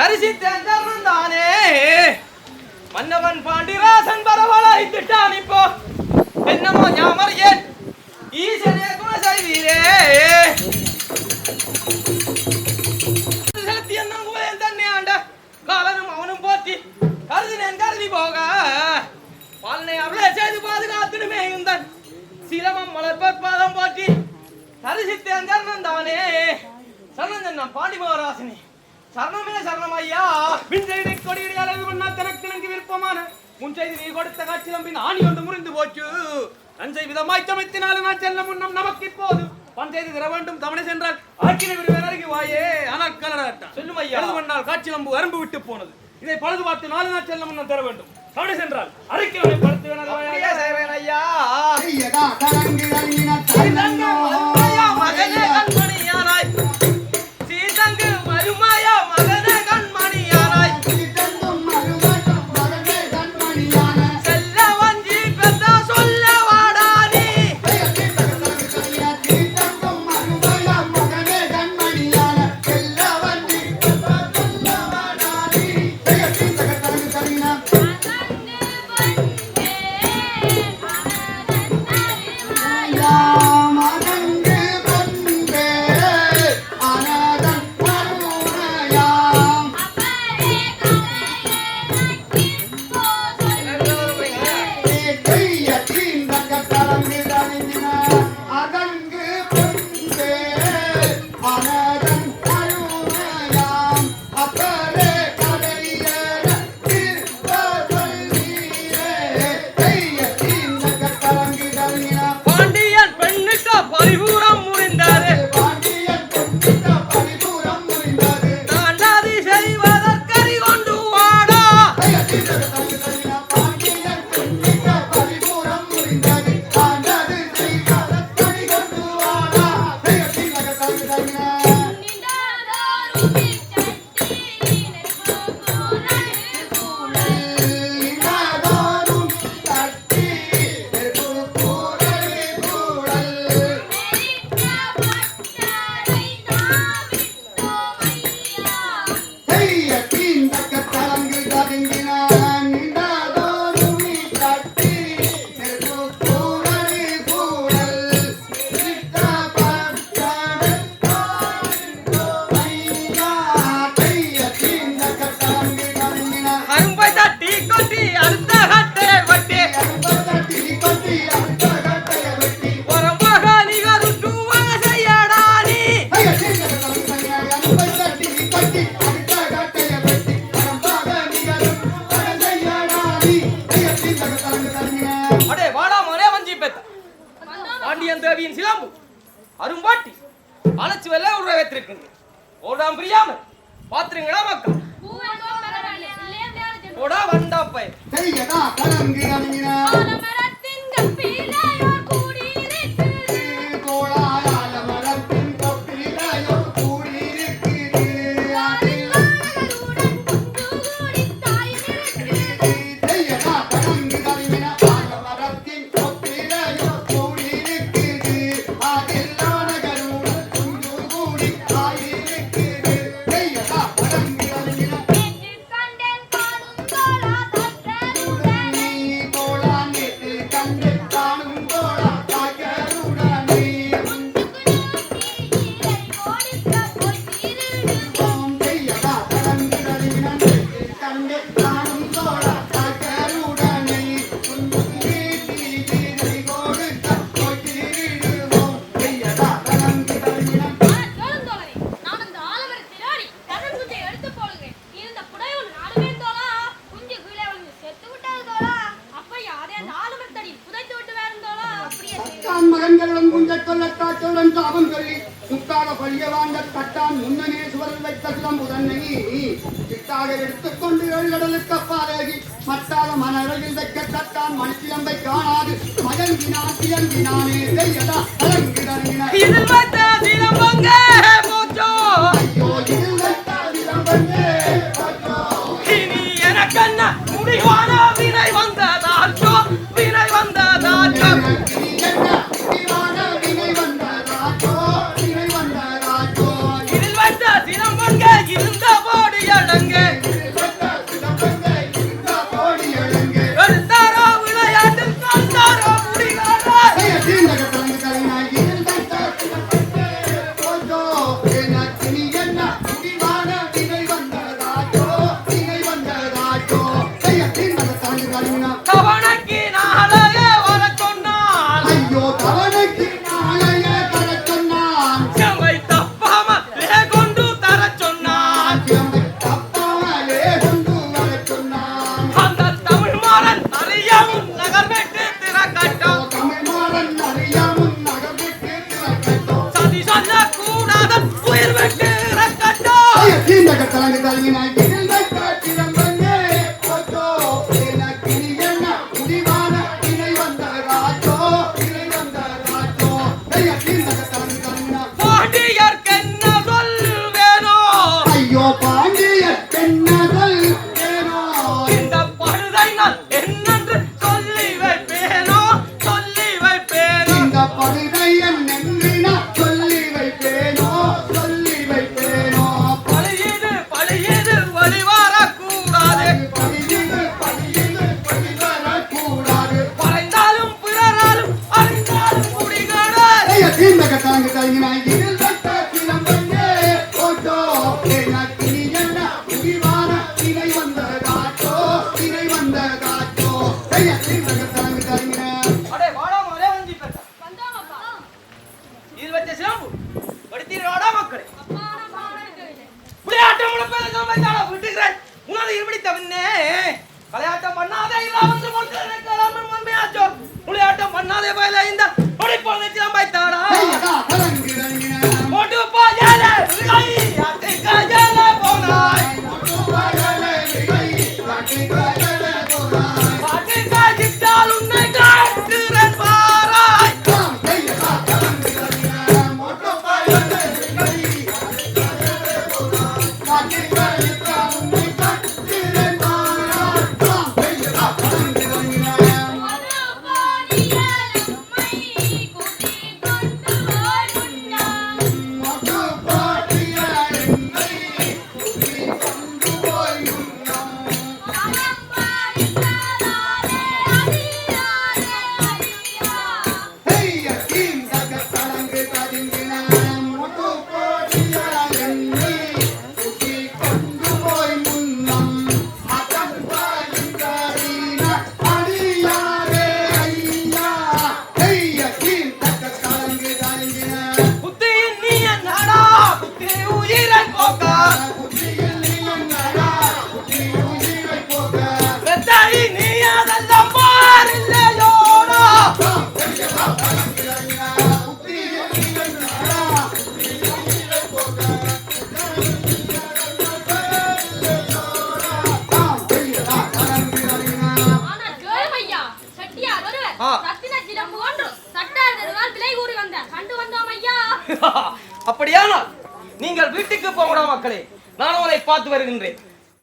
தரிசித்தேன் சரணம் தானே மன்னவன் பாண்டிராசன் பரவலாய்த்துட்டான் இப்போ. என்னமோ ஞாமறியேன் ஈசனே குணசெய்வீரே செலுத்தி என்னும் குவலையன் தன்னை ஆண்ட காலனும் அவனும் போற்றி கருதினேன் கருதி போக. பாலனை அவளே செய்து பாதுகாத்துடுமே உந்தன் சிரமம் மலர்பாதம் போற்றி தரிசித்தேன் சரணம் தானே சரணம் நான் பாண்டி மகாராசினி சரணமே சரணம் ஐயா பின் செய்தி கொடியடி அளவு பண்ணா தனக்கு எனக்கு விருப்பமான. முன் செய்தி நீ கொடுத்த காட்சி நம்பின் ஆணி கொண்டு முறிந்து போச்சு. நஞ்சை விதமாய் சமைத்தினாலும் நான் செல்ல முன்னம் நமக்கு இப்போது. பண் செய்து தர வேண்டும் தமிழை சென்றால் ஆக்கினை விடுவேன் அருகி வாயே. ஆனால் கலராட்டான் சொல்லும் ஐயா எழுது பண்ணால் காட்சி நம்பு அரும்பு விட்டு போனது. இதை பழுது பார்த்து நாலு நாள் செல்ல முன்னம் தர வேண்டும். தமிழை சென்றால் அறிக்கை படுத்துவேன் செய்வேன் ஐயா Mama. ஓடாம் பிரியாமல் பாத்துருங்களா மக்கள் ஓடா வண்டாப்பை கள்ள முதன்மை சிட்டாக எடுத்துக்கொண்டு ஏழுகடலுக்கு அப்பாலேகி மட்டாத மனரகில் வைக்கத்தட்டான் மணிக்கிழம்பை காணாது. மயங்கினான் தியங்கினானே செய்யதா? கலங்கிடறினான் ஐயோ తలంటి తలిగి నాయకు இது வச்ச சிலம்பு. படுத்தீரோட மக்களே? விளையாட்டம் விட்டுக்கிறேன் உனது இருபடி தவிர்னே விளையாட்டம் பண்ணாதே இல்ல வந்து விளையாட்டம் பண்ணாதே பயில இந்த படிப்பாங்க தாடா வருகின்றேன்.